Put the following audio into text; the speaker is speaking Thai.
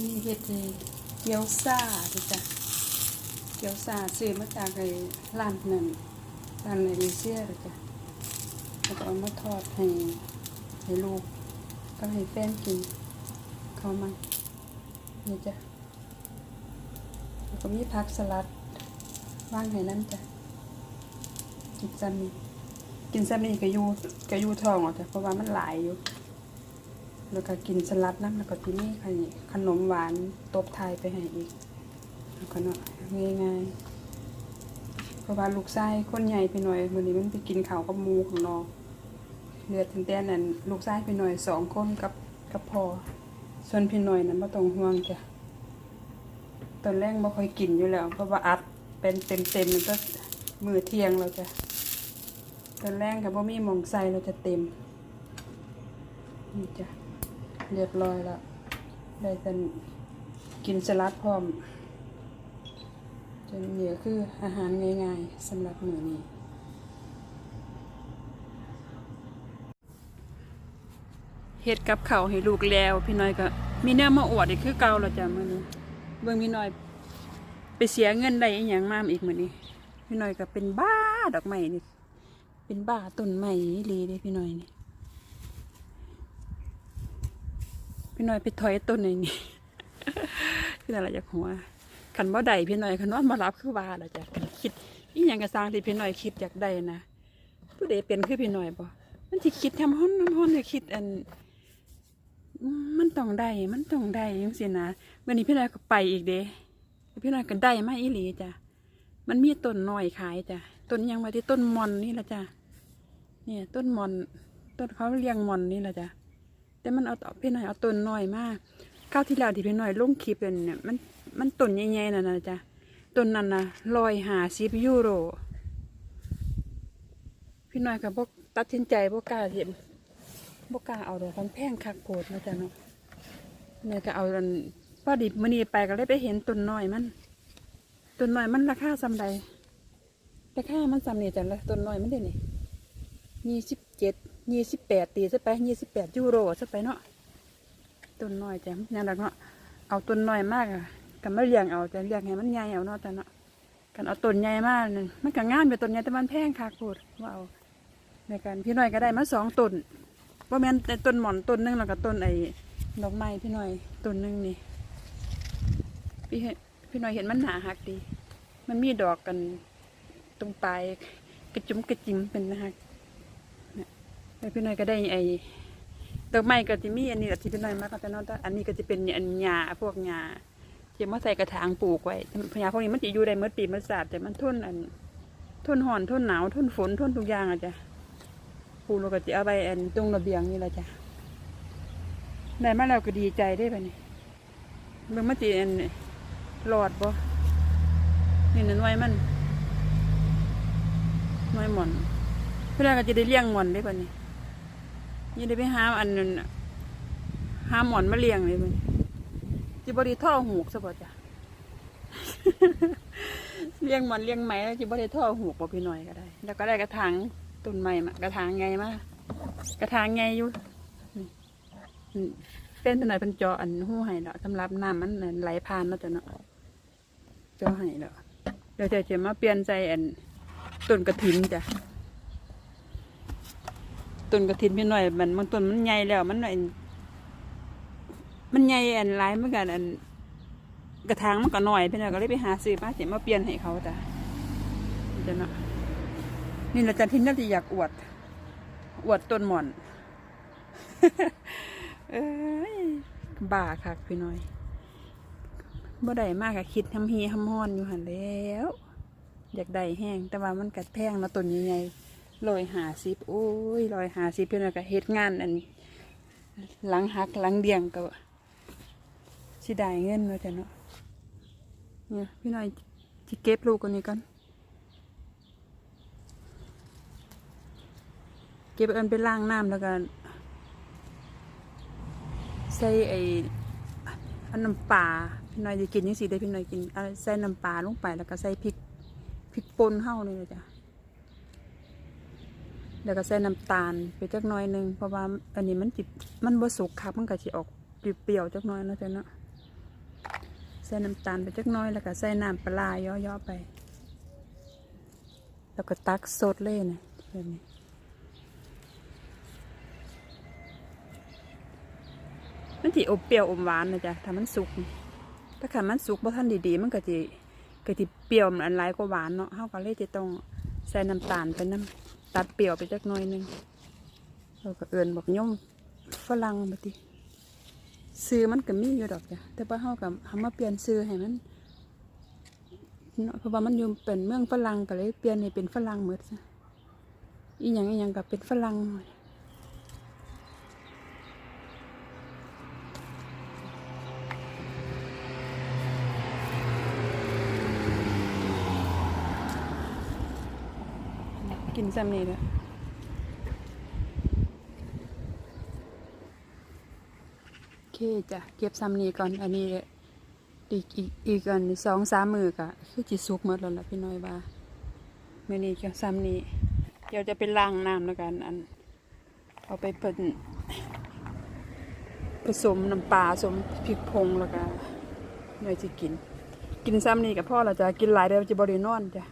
นี้เฮ็ดเกี๊ยวซ่าเด้จ้ะเกี๊ยวซ่าซื้อมาจากไอ้ร้านนั่นร้านในเอเชียเด้อจ้ะแล้วก็เอามาทอดให้ให้ลูกก็ให้แฟนกินเขามันนี่จ้ะแล้วก็มีผักสลัดว่างให้นั่นจ้ะกินซ้ำนี่กินซ้ำนี่ก็อยู่ก็อยู่ท้องอะจ้ะเพราะว่ามันหลายอยู่ แล้วก็กินสลัดน้ำแล้วก็ที่นี่ขนมหวานตบไทยไปให้อีกแล้วก็เนาะง่ายๆเพราะว่าลูกชายคนใหญ่ไปหน่อยวันนี้มันไปกินข้าวกับมูของน้องเลือดตั้งแต่นั้นลูกชายไปหน่อยสองคนกับกับพอส่วนพี่หน่อยนั้นไม่ต้องห่วงจ้ะตอนแรกไม่ค่อยกินอยู่แล้ว เพราะว่าอัดเป็นเต็มๆมันก็มือเที่ยงเราจะตอนแรกกับว่ามีหมองใสเราจะเต็มนี่จ้ะ เรียบร้อยแล้วได้กันกินสลัดพร้อมจนเหลือคืออาหารง่ายๆสำหรับมื้อนี้เฮ็ดกับเข้าให้ลูกแล้ว พี่น้อยก็ มีเนื้อมาอวดอีกคือเก่าแล้วจ้ะมื้อนี้เบิ่งมีน้อย ไปเสียเงินได้อีหยังมาอีกมื้อนี้พี่น้อยก็เป็นบ้าดอกไม้นี่เป็นบ้าต้นไม้ลีเด้พี่น้อยนี่ พี่น้อยไปถอยต้นไหนนี่พี่น้อยละจากหัวขันบ่ได้พี่น้อยขันว่ามารับคือว่าละจ้ะคิดอีหยังกระสร้างที่พี่น้อยคิดอยากได้นะผู้ใดเป็นคือพี่น้อยบ่มันสิคิดทำฮ้อนทำฮ้อนจะคิดอัน มันต้องได้ มันต้องได้จังซี่นะวันนี้พี่น้อยก็ไปอีกเด้พี่น้อยก็ได้มาอีหลีจ้ะมันมีต้นน้อยขายจ้ะต้นยังมาที่ต้นมอนนี่ละจ้ะเนี่ยต้นมอน ต้นเขาเลี้ยงมอนนี่ละจ้ะ แต่มันเอาต่อพี่หน่อยเอาต้นน้อยมากข้าวที่แล้วที่พี่หน่อยลงคลิปเป็นเนี่ยมันมันต้นใหญ่ๆน่ะนะจ๊ะต้นนั้นนะลอยหาสิบยูโร พี่หน่อยกับพวกตัดสินใจพวกกล้าเห็นพวกกล้าเอาดอกมันแพงคักโพดนะจ๊ะเนาะเนี่ยก็เอาอันพอดีมื่อนี้ไปก็เลยไปเห็นต้นน้อยมันต้นน้อยมันราคาสำใดราคามันสำเนี่ยจ้ะละต้นน้อยมันเดี๋ยวนี้ยี่สิบเจ็ด ยี่สิบแปดตีซะไปยี่สิบแปดยูโรซะไปเนาะต้นน้อยจ้ะยังดักเนาะเอาต้นน้อยมากอะกันไม่เลี้ยงเอาจะเลี้ยงให้มันใหญ่เอาเนาะแต่เนาะกันเอาต้นใหญ่มากนึงมันก็งามไปต้นใหญ่แต่มันแพงคักโพดว่าเอาในการพี่น้อยก็ได้มาสองต้นว่าแม่นแต่ต้นหมอนต้นหนึงแล้วก็ต้นไอ้ดอกไม้พี่น้อยต้นหนึงนี่พี่เห็นพี่น้อยเห็นมันหนาหักดี มันมีดอกกันตรงปลายกระจุ้มกระจิมเป็นนะฮะ แล้วพี่น้อยก็ได้ไอ้ดอกไม้ก็จะมีอันนี้แหละที่พี่น้อยมากแต่นอกอันนี้ก็จะเป็นอันหญ้าพวกหญ้าที่มาใส่กระถางปลูกไว้พญาพวกนี้มันจะอยู่ได้เมื่อปีเมื่อศาสตร์แต่มันทนอันทนห่อนทนหนาวทนฝนทนทุกอย่างอะจ้ะปลูกเราก็จะเอาไปอันตรงระเบียงนี่แหละจ้ะได้มาแล้วก็ดีใจได้ปะนี่เบิ่งมาจีอันหลอดบ่นี่นั่นไว้มันหน้อยหมอนเพื่อนก็จะได้เลี้ยงหมอนได้ป่ะนี่ ยังได้ไปหาอันนั้นน่ะหาหมอนมาเลี้ยงเลยมันจิบริท่อหูกซะบ่จ้ะเลี้ยงหมอนเลี้ยงไหมแล้วจิบริท่อหูกบ่พี่หน่อยก็ได้ แล้วก็ได้กระถางต้นไม้มากระถางไงมากระถางไงอยู่เป็นตัวไหนเป็นจออันหู้ให้เนาะสำหรับน้ำมันไหลผ่านเนาะจ้ะเนาะจอให้เนาะเดี๋ยวจะจะมาเปลี่ยนใจอันต้นกระถินจ้ะ ต้นกระถินพี่หน่อย มันบางต้นมันใหญ่แล้วมันหน่อยมันใหญ่อันหลายเหมือนกันอันกระถางมันก็หน่อยพี่หน่อยก็เลยไปหาซื้อมาเสียมาเปลี่ยนให้เขาจ้ะจ้ะเนาะนี่เราจะทิ้งน่าจะอยากอวด อวดต้นหม่อน เอ้ยบ้าคักพี่หน่อยบ่ได้มากอะคิดทำเฮีทำฮ้อนอยู่หันแล้ว อยากได้แห้งแต่ว่ามันกัดแพงนะต้นใหญ่ๆ ลอยหาสิบโอ้ยลอยหาสิบเพื่อนก็เฮ็ดงานอันหลังหักหลังเดียงก็สิได้เงินเนาะจ้ะเนาะเนี่ยพี่น่อยจะเก็บลูกคนนี้ก่อนเก็บอันไปล้างน้ำแล้วก็ใส่ไอ้อันน้ำปลาพี่น่อยจะกินยังสิได้พี่น่อยกินใส่น้ำปลาลงไปแล้วก็ใส่พริกพริกป่นเฮานี่เลยจ้ะ แล้วก็ใส่น้ำตาลไปจักหน่อยหนึงเพราะว่าอันนี้มันจิมันบ่สุกครับมันก็สิออกเปรี้ยวๆจักหน่อยเนาะจ้ะเนาะใส่น้ำตาลไปจักหน้อยแล้วก็ใส่น้ำปลาร้าย่อๆไป แล้วก็ตักสดเลยนะแบบนี้มันสิอบเปรี้ยวอมหวานนะจ๊ะถ้ามันสุกถ้าขันมันสุกบ่ทันดีๆ มันก็สิก็สิเปรี้ยวมันอันหลายกว่าหวานเนาะเฮาก็เลยจะต้องใส่น้ำตาลไปน้ำ ตัดเปรี้ยวไปจักหน่อยหนึ่งเราก็เอิ้นบอกย่อมฝรั่งมาติซื้อมันก็มีอยู่ดอกจ้ะแต่ว่าเฮากับทำมาเปลี่ยนซื้อให้มันเนาะเพราะว่ามันอยู่เป็นเมืองฝรั่งก็เลยเปลี่ยนให้เป็นฝรั่งหมดซะอีหยังอีหยังก็เป็นฝรั่ง กินซ้ำนี่เลยโอเคจ้ะเก็บซ้ำนี่ก่อน อันนี้อีกอีกอีกอันสองสามมือกะคือจิสุกหมดแล้วล่ะพี่น้อยว่าเมื่อนี้ก็บซ้ำนี่เดี๋ยวจะไปล้างน้ำแล้วกัน อัน เอาไปเป็นผสมน้ำปลาผสมพริกพงแล้วก็เนยจะกิน กินซ้ำนี่กับพ่อเราจะกินหลายเดี๋ยวจะบริโนอนจ้ะ